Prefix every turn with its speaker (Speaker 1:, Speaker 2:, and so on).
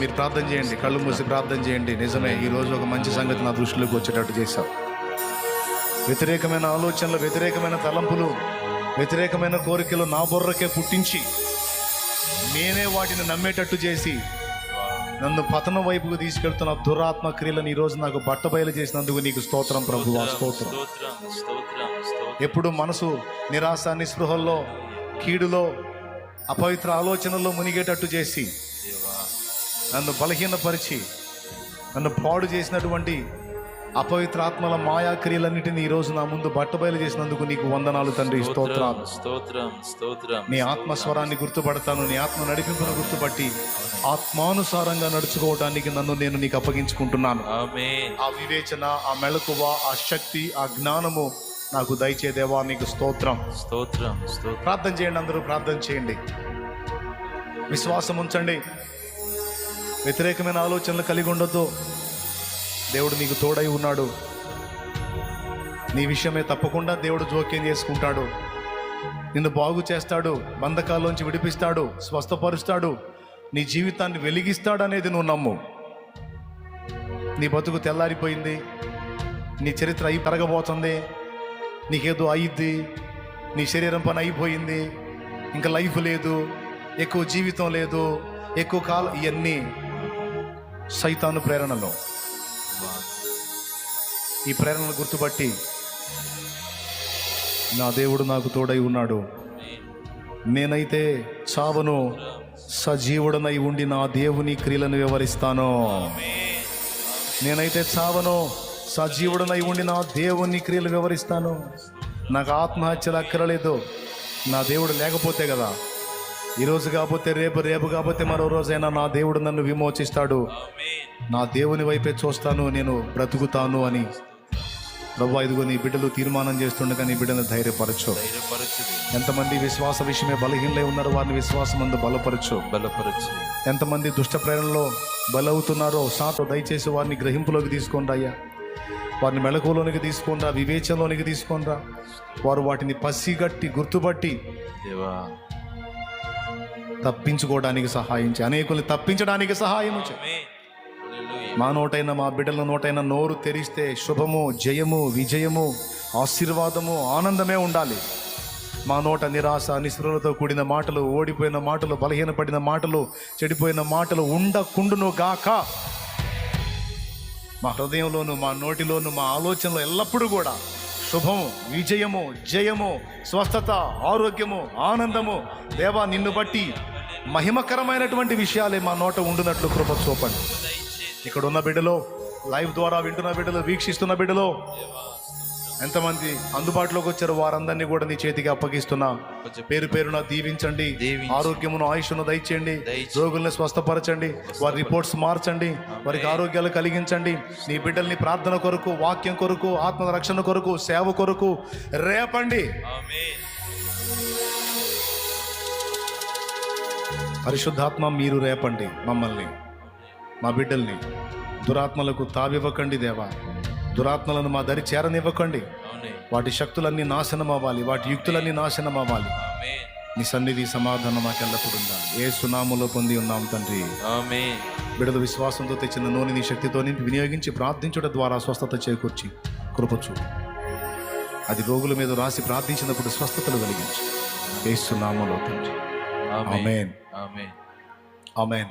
Speaker 1: మీరు ప్రార్థన చేయండి కళ్ళు మూసి ప్రార్థన చేయండి. నిజమే ఈ రోజు ఒక మంచి సంగతి నా దృష్టిలోకి వచ్చేటట్టు చేశావు. వ్యతిరేకమైన ఆలోచనలు వ్యతిరేకమైన తలంపులు వ్యతిరేకమైన కోరికలు నా బుర్రకే పుట్టించి నేనే వాటిని నమ్మేటట్టు చేసి నన్ను పతనం వైపుకు తీసుకెళ్తున్న దురాత్మ క్రియలను ఈ రోజు నాకు బట్టబయలు చేసినందుకు నీకు స్తోత్రం ప్రభు స్తోత్రం. ఎప్పుడు మనసు నిరాశ నిస్పృహల్లో కీడులో అపవిత్ర ఆలోచనల్లో మునిగేటట్టు చేసి నన్ను బలహీనపరిచి నన్ను పాడు చేసినటువంటి అపవిత్ర ఆత్మల మాయా క్రియలన్నిటిని ఈ రోజు నా ముందు బట్టబయలు చేసినందుకు నీకు వందనాలు తండ్రి. స్తోత్రాలు
Speaker 2: స్తోత్రం స్తోత్రం
Speaker 1: నీ ఆత్మస్వరాన్ని గుర్తుపడతాను నీ ఆత్మ నడిపింపును గుర్తుపట్టి ఆత్మానుసారంగా నడుచుకోవడానికి నన్ను నేను నీకు అప్పగించుకుంటున్నాను. ఆ వివేచన ఆ మెళకువ ఆ శక్తి ఆ జ్ఞానము నాకు దయచే దేవా నీకు స్తోత్రం.
Speaker 2: స్తోత్రం స్తోత్రం.
Speaker 1: ప్రార్థన చేయండి అందరూ ప్రార్థన చేయండి. విశ్వాసం ఉంచండి. వ్యతిరేకమైన ఆలోచనలు కలిగి ఉండొద్దు. దేవుడు నీకు తోడై ఉన్నాడు. నీ విషయమే తప్పకుండా దేవుడు జోక్యం చేసుకుంటాడు. నిన్ను బాగు చేస్తాడు బంధకాల్లోంచి విడిపిస్తాడు స్వస్థపరుస్తాడు. నీ జీవితాన్ని వెలిగిస్తాడనేది నువ్వు నమ్ము. నీ బతుకు తెల్లారిపోయింది. నీ చరిత్ర అయి పెరగబోతుంది. నీకేదో అయింది నీ శరీరం పని అయిపోయింది. ఇంకా లైఫ్ లేదు. ఎక్కువ జీవితం లేదు. ఎక్కువ కాలం ఇవన్నీ సైతాను ప్రేరణలో. ఈ ప్రేరణను గుర్తుపట్టి నా దేవుడు నాకు తోడై ఉన్నాడు. నేనైతే చావను సజీవుడనై ఉండి నా దేవుని క్రియలను వివరిస్తాను. నేనైతే చావను సజీవుడనై ఉండి నా దేవుని క్రియలు వివరిస్తాను. నాకు ఆత్మహత్యలు అక్కరలేదు. నా దేవుడు లేకపోతే కదా ఈరోజు కాకపోతే రేపు రేపు కాకపోతే మరో రోజైనా నా దేవుడు నన్ను విమోచిస్తాడు. నా దేవుని వైపే చూస్తాను నేను బ్రతుకుతాను అని. ప్రభు ఇదిగో నీ బిడ్డలు తీర్మానం చేస్తుండగా నీ బిడ్డను ధైర్యపరచు. ఎంతమంది విశ్వాస విషయమే బలహీనలై ఉన్నారు వారిని విశ్వాసం అందు బలపరచు.
Speaker 2: బలపరచుడి
Speaker 1: ఎంతమంది దుష్ట ప్రేరణలో బలవుతున్నారో సాతో దయచేసి వారిని గ్రహింపులోకి తీసుకొని రాయ్యా వారిని మెళకువలోనికి తీసుకొని రా వివేచనలోనికి తీసుకొని రా. వారు వాటిని పసిగట్టి గుర్తుపట్టి
Speaker 2: దేవా
Speaker 1: తప్పించుకోవడానికి సహాయం చేయి. అనేకుల్ని తప్పించడానికి సహాయం చేయి. మా నోటైన మా బిడ్డల నోటైన నోరు తెరిస్తే శుభము జయము విజయము ఆశీర్వాదము ఆనందమే ఉండాలి. మా నోట నిరాశ నిస్పృహలతో కూడిన మాటలు ఓడిపోయిన మాటలు బలహీనపడిన మాటలు చెడిపోయిన మాటలు ఉండకుండును గాక. మా హృదయంలోను మా నోటిలోను మా ఆలోచనలో ఎల్లప్పుడూ కూడా శుభము విజయము జయము స్వస్థత ఆరోగ్యము ఆనందము. దేవా నిన్ను బట్టి మహిమకరమైనటువంటి విషయాలే మా నోట ఉండునట్లు కృప చూపండి. ఇక్కడ ఉన్న బిడ్డలో లైవ్ ద్వారా వింటున్న బిడ్డలు వీక్షిస్తున్న బిడ్డలో ఎంతమంది అందుబాటులోకి వచ్చారో వారందరినీ కూడా నీ చేతికి అప్పగిస్తున్నా. పేరు పేరున దీవించండి.
Speaker 2: దీవించు.
Speaker 1: ఆరోగ్యమును ఆయుష్ను దయచేయండి. రోగుల్ని స్వస్థపరచండి. వారి రిపోర్ట్స్ మార్చండి. వారికి ఆరోగ్యాలు కలిగించండి. నీ బిడ్డల్ని ప్రార్థన కొరకు వాక్యం కొరకు ఆత్మ రక్షణ కొరకు సేవ కొరకు రేపండి. పరిశుద్ధాత్మ మీరు రేపండి మమ్మల్ని మా బిడ్డల్ని. దురాత్మలకు తావివ్వకండి దేవా. దురాత్మలను మా దరి చేరనివ్వకండి. వాటి శక్తులన్నీ నాశనం అవ్వాలి. వాటి యుక్తులన్నీ నాశనం అవ్వాలి. నీ సన్నిధి సమాధానం మాకు ఎల్లప్పుడు ఉండాలి. ఏ సునాములో పొంది ఉన్నాం తండ్రి. బిడల విశ్వాసంతో తెచ్చిన నూనె నీ శక్తితో నింపి వినియోగించి ప్రార్థించడం ద్వారా స్వస్థత చేకూర్చి కృపచు. అది రోగుల మీద రాసి ప్రార్థించినప్పుడు స్వస్థతలు కలిగించు. ఏ సునాములో తండ్రి. ఆమెన్.
Speaker 2: ఆమేన్.
Speaker 1: ఆమెన్.